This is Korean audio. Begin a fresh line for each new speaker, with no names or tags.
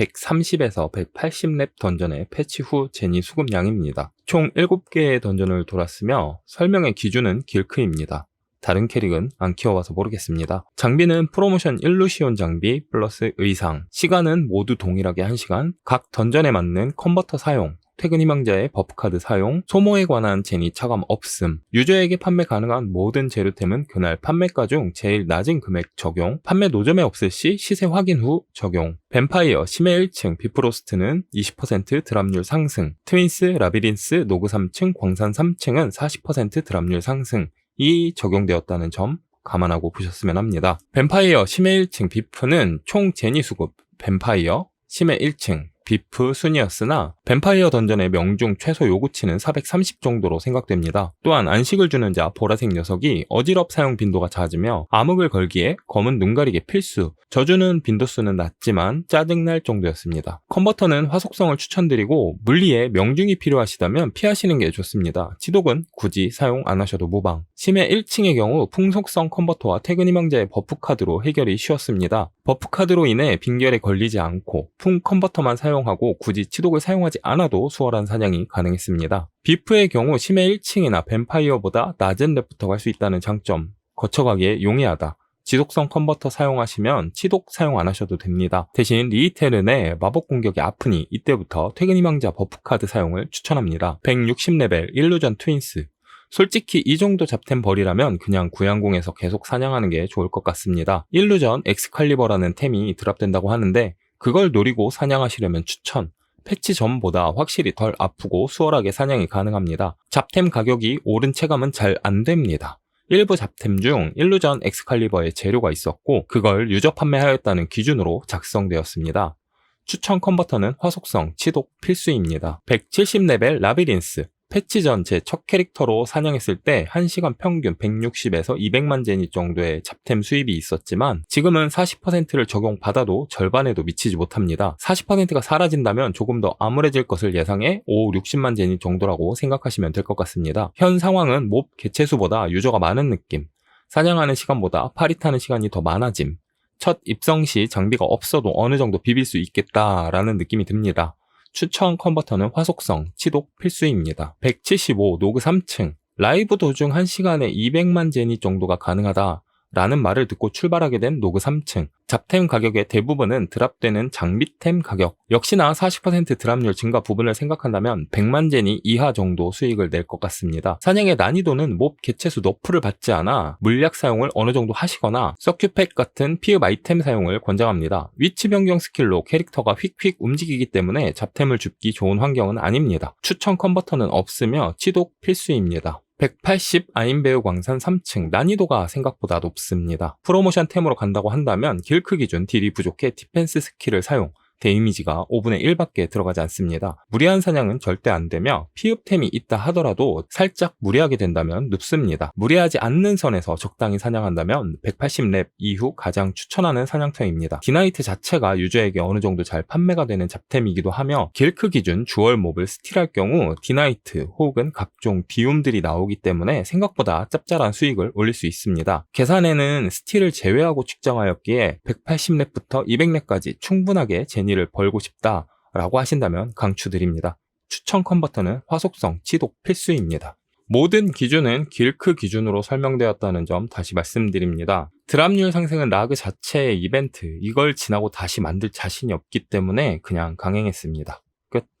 130에서 180랩 던전의 패치 후 제니 수급량입니다. 총 7개의 던전을 돌았으며 설명의 기준은 길크입니다. 다른 캐릭은 안 키워봐서 모르겠습니다. 장비는 프로모션 일루시온 장비 플러스 의상, 시간은 모두 동일하게 1시간, 각 던전에 맞는 컨버터 사용, 퇴근 희망자의 버프카드 사용, 소모에 관한 제니 차감 없음, 유저에게 판매 가능한 모든 재료템은 그날 판매가 중 제일 낮은 금액 적용, 판매 노점에 없을 시 시세 확인 후 적용, 뱀파이어 심해 1층 비프로스트는 20% 드랍률 상승, 트윈스, 라비린스, 노그 3층, 광산 3층은 40% 드랍률 상승, 이 적용되었다는 점 감안하고 보셨으면 합니다. 뱀파이어 심해 1층 비프는 총 제니 수급 뱀파이어 심해 1층 비프 순이었으나 뱀파이어 던전의 명중 최소 요구치는 430 정도로 생각됩니다. 또한 안식을 주는 자 보라색 녀석이 어지럽 사용 빈도가 잦으며 암흑을 걸기에 검은 눈 가리개 필수, 저주는 빈도수는 낮지만 짜증날 정도였습니다. 컨버터는 화속성을 추천드리고 물리에 명중이 필요하시다면 피하시는 게 좋습니다. 지독은 굳이 사용 안 하셔도 무방. 심해 1층의 경우 풍속성 컨버터와 퇴근 희망자의 버프 카드로 해결이 쉬웠습니다. 버프 카드로 인해 빈결에 걸리지 않고 풍 컨버터만 사용하고 굳이 치독을 사용하지 않아도 수월한 사냥이 가능했습니다. 비프의 경우 심해 1층이나 뱀파이어보다 낮은 랩부터 갈 수 있다는 장점, 거쳐가기에 용이하다. 지속성 컨버터 사용하시면 치독 사용 안 하셔도 됩니다. 대신 리이테른의 마법 공격이 아프니 이때부터 퇴근 희망자 버프 카드 사용을 추천합니다. 160레벨 일루전 트윈스 솔직히 이 정도 잡템 벌이라면 그냥 구양공에서 계속 사냥하는 게 좋을 것 같습니다. 일루전 엑스칼리버라는 템이 드랍된다고 하는데 그걸 노리고 사냥하시려면 추천. 패치 전보다 확실히 덜 아프고 수월하게 사냥이 가능합니다. 잡템 가격이 오른 체감은 잘 안 됩니다. 일부 잡템 중 일루전 엑스칼리버의 재료가 있었고 그걸 유저 판매하였다는 기준으로 작성되었습니다. 추천 컨버터는 화속성, 치독 필수입니다. 170레벨 라비린스 패치 전제첫 캐릭터로 사냥했을 때 1시간 평균 160에서 200만 제니 정도의 잡템 수입이 있었지만 지금은 40%를 적용받아도 절반에도 미치지 못합니다. 40%가 사라진다면 조금 더 암울해질 것을 예상해 5, 60만 제니 정도라고 생각하시면 될 것 같습니다. 현 상황은 몹 개체수보다 유저가 많은 느낌. 사냥하는 시간보다 파리 타는 시간이 더 많아짐. 첫 입성 시 장비가 없어도 어느 정도 비빌 수 있겠다라는 느낌이 듭니다. 추천 컨버터는 화속성, 치독 필수입니다. 175 노그 3층 라이브 도중 1시간에 200만 제니 정도가 가능하다. 라는 말을 듣고 출발하게 된 노그 3층. 잡템 가격의 대부분은 드랍되는 장비템 가격. 역시나 40% 드랍률 증가 부분을 생각한다면 100만 제니 이하 정도 수익을 낼 것 같습니다. 사냥의 난이도는 몹 개체수 너프를 받지 않아 물약 사용을 어느 정도 하시거나 서큐팩 같은 피읍 아이템 사용을 권장합니다. 위치 변경 스킬로 캐릭터가 휙휙 움직이기 때문에 잡템을 줍기 좋은 환경은 아닙니다. 추천 컨버터는 없으며 치독 필수입니다. 180 아인베어 광산 3층 난이도가 생각보다 높습니다. 프로모션 템으로 간다고 한다면 길크 기준 딜이 부족해 디펜스 스킬을 사용, 데이미지가 5분의 1밖에 들어가지 않습니다. 무리한 사냥은 절대 안 되며 피읍템이 있다 하더라도 살짝 무리하게 된다면 눕습니다. 무리하지 않는 선에서 적당히 사냥한다면 180렙 이후 가장 추천하는 사냥터입니다. 디나이트 자체가 유저에게 어느 정도 잘 판매가 되는 잡템이기도 하며 길크 기준 주얼 몹을 스틸할 경우 디나이트 혹은 각종 비움들이 나오기 때문에 생각보다 짭짤한 수익을 올릴 수 있습니다. 계산에는 스틸을 제외하고 측정하였기에 180렙부터 200렙까지 충분하게 제니 를 벌고 싶다라고 하신다면 강추드립니다. 추천 컨버터는 화속성, 치독 필수입니다. 모든 기준은 길크 기준으로 설명되었다는 점 다시 말씀드립니다. 드랍률 상승은 라그 자체의 이벤트, 이걸 지나고 다시 만들 자신이 없기 때문에 그냥 강행했습니다.